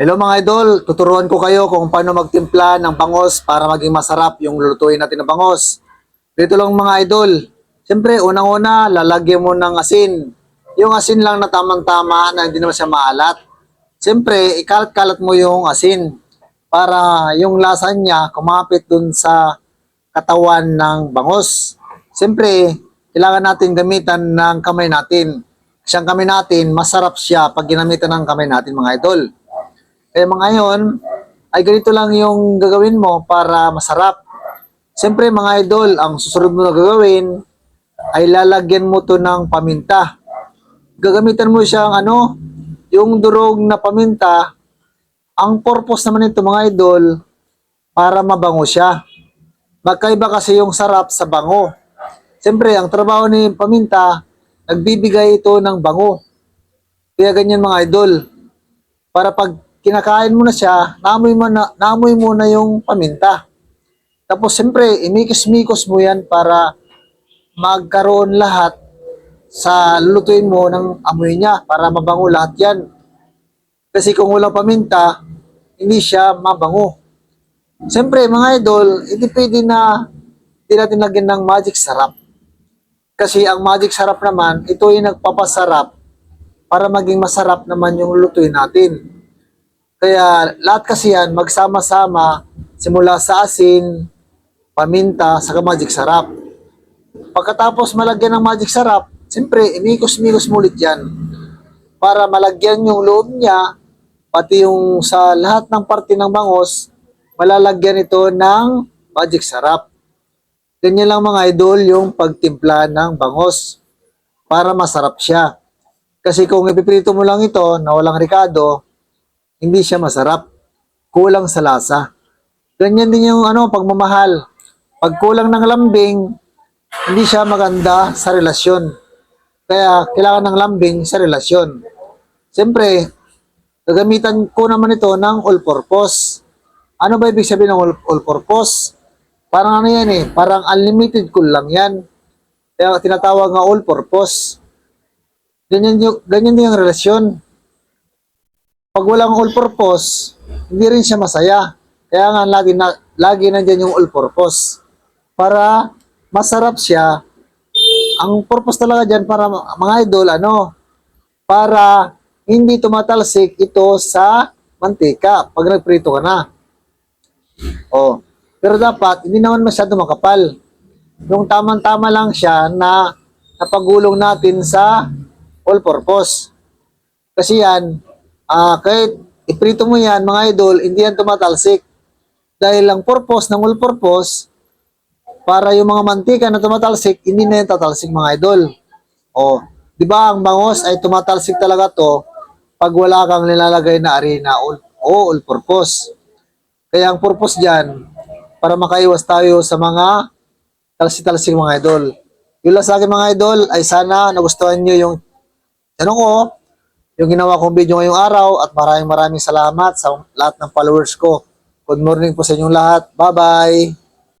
Hello mga idol, tuturuan ko kayo kung paano magtimpla ng bangos para maging masarap yung lulutuin natin na bangos. Dito lang mga idol. Siyempre, unang-una, lalagyan mo ng asin. Yung asin lang na tamang-tama na hindi naman siya maalat. Siyempre, ikalat-kalat mo yung asin para yung lasa niya kumapit dun sa katawan ng bangos. Siyempre, kailangan natin gamitan ng kamay natin. Kasi ang kamay natin, masarap siya pag ginamitan ng kamay natin mga idol. Eh mga ngayon, ay ganito lang yung gagawin mo para masarap. Siyempre mga idol, ang susunod mo na gagawin ay lalagyan mo to ng paminta. Gagamitan mo siyang ano, yung durog na paminta. Ang purpose naman nito mga idol, para mabango siya. Magkaiba kasi yung sarap sa bango. Siyempre, ang trabaho ni paminta, nagbibigay ito ng bango. Kaya ganyan mga idol. Para pag kinakain mo na siya, naamoy mo na, naamoy mo na yung paminta. Tapos siyempre, imikos-mikos mo yan para magkaroon lahat sa lulutuin mo ng amoy niya para mabango lahat yan. Kasi kung walang paminta, hindi siya mabango. Siyempre, mga idol, hindi pwede na hindi natin lagyan ng magic sarap. Kasi ang magic sarap naman, ito yung nagpapasarap para maging masarap naman yung lulutuin natin. Kaya lahat kasi yan magsama-sama simula sa asin, paminta, sa magic sarap. Pagkatapos malagyan ng magic sarap, siyempre imikos-mikos mo ulit yan para malagyan yung loob niya, pati yung sa lahat ng parte ng bangos, malalagyan ito ng magic sarap. Ganyan lang mga idol yung pagtimpla ng bangos para masarap siya. Kasi kung ipiprito mo lang ito na walang ricado, hindi siya masarap. Kulang sa lasa. Ganyan din yung ano, pagmamahal. Pag kulang ng lambing, hindi siya maganda sa relasyon. Kaya kailangan ng lambing sa relasyon. Siyempre, gagamitan ko naman ito ng all-purpose. Ano ba ibig sabihin ng all- all-purpose? Parang ano yan eh, parang unlimited cool lang yan. Kaya tinatawag nga all-purpose. Ganyan, yung, ganyan din yung relasyon pag walang all-purpose, hindi rin siya masaya. Kaya nga lagi, na, lagi nandyan yung all-purpose. Para masarap siya, ang purpose talaga dyan para mga idol, ano, para hindi tumatalsik ito sa mantika pag nagprito ka na. Oh. Pero dapat, hindi naman masyado makapal. Yung tamang-tama lang siya na napagulong natin sa all-purpose. Kasi yan, Ah, kahit iprito mo yan, mga idol, hindi yan tumatalsik. Dahil ang purpose ng all purpose, para yung mga mantika na tumatalsik, hindi na yan tatalsik mga idol. O, di ba ang bangos ay tumatalsik talaga to pag wala kang nilalagay na arena o, o all purpose. Kaya ang purpose dyan, para makaiwas tayo sa mga talsik-talsik mga idol. Yun lang sa akin mga idol, ay sana nagustuhan nyo yung tanong ko, yung ginawa kong video ngayong araw at maraming maraming salamat sa lahat ng followers ko. Good morning po sa inyong lahat. Bye-bye!